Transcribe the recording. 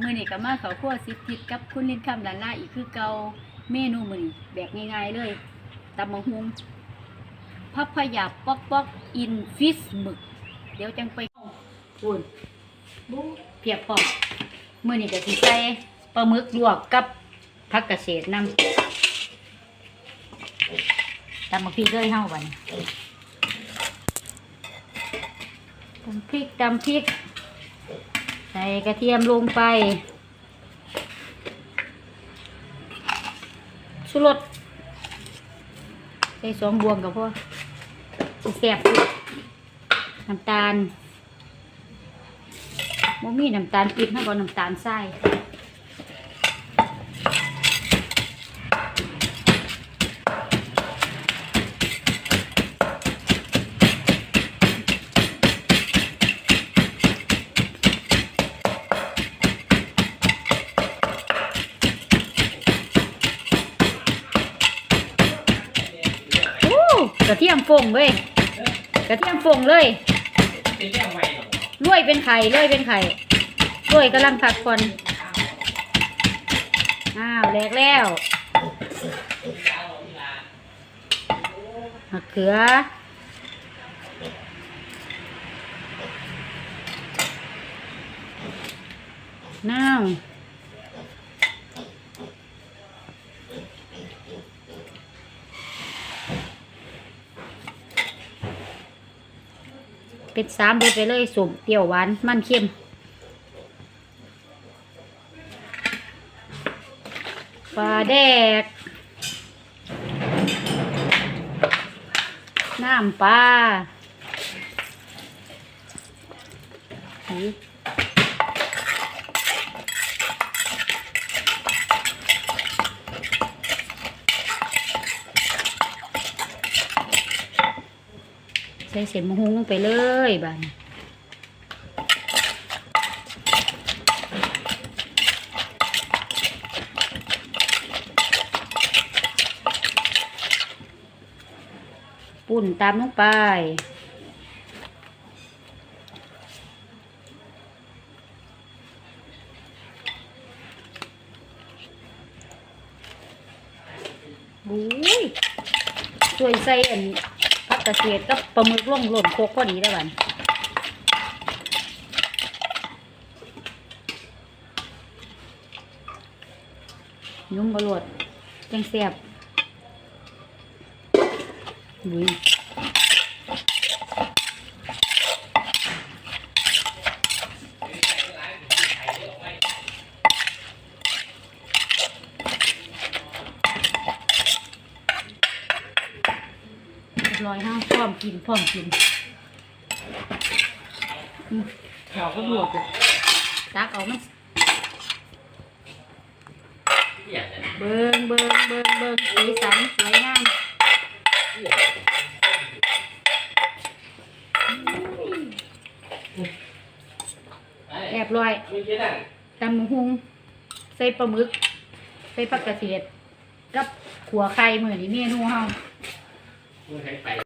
มื้อนี้ก็มาขาครัวสิบทิศกับคุณลินคำลาล่าอีกคือเก่าเมนูมื้อนี้แบบง่ายๆเลยตำบักหุ่งพับพยาปอกปอกอินฟิสหมึก เดี๋ยวจังไปพูนบูเพียบพอมมื้อนี้ก็สิใส่ปลาหมึกลวกกับผักกระเฉดนำตำบักพริกเลยเฮาบัดนี้ตำพริกตำพริก ใส่กระเทียมลงไปชุรสใส่สองบวงกับพ่อแซ่บน้ำตาลโมมีน้ำตาลปิดมากกว่าน้ำตาลใส่ กระเทียมฟงเว้ยกระเทียมฟงเลยเป็นเรื่องใหรอรวยเป็นไข่รวยเป็นไข่รวยกำลังพักผ่อนอ้าวแลกแล้วมะเขือน้าว เป็นสามเบิดไปเลยสมเปรี้ยวหวานมันเค็มปลาแดก น้ำปลา ส่เส้นมะฮุงลงไปเลยบานปุ่นตามลงไปบุ้ยช่วยใส่อัน กระเทียมกับปลาหมึกล่วงหล่นโคกพอดีได้บันยุ่มบรวดจังเสียบอุ้ย บร้อยห้าพร้อมกินพร้อมกินอืมเราก็บวกเลยตักเอามันเบิงเบิงเบิงเบิงสีสันสวยงามเรียบร้อยตำหมูหุง ใส่ปลาหมึก ใส่ผักกระเทียมกับขัวไข่หมือนี่เมนูเฮา มึงใช้ไป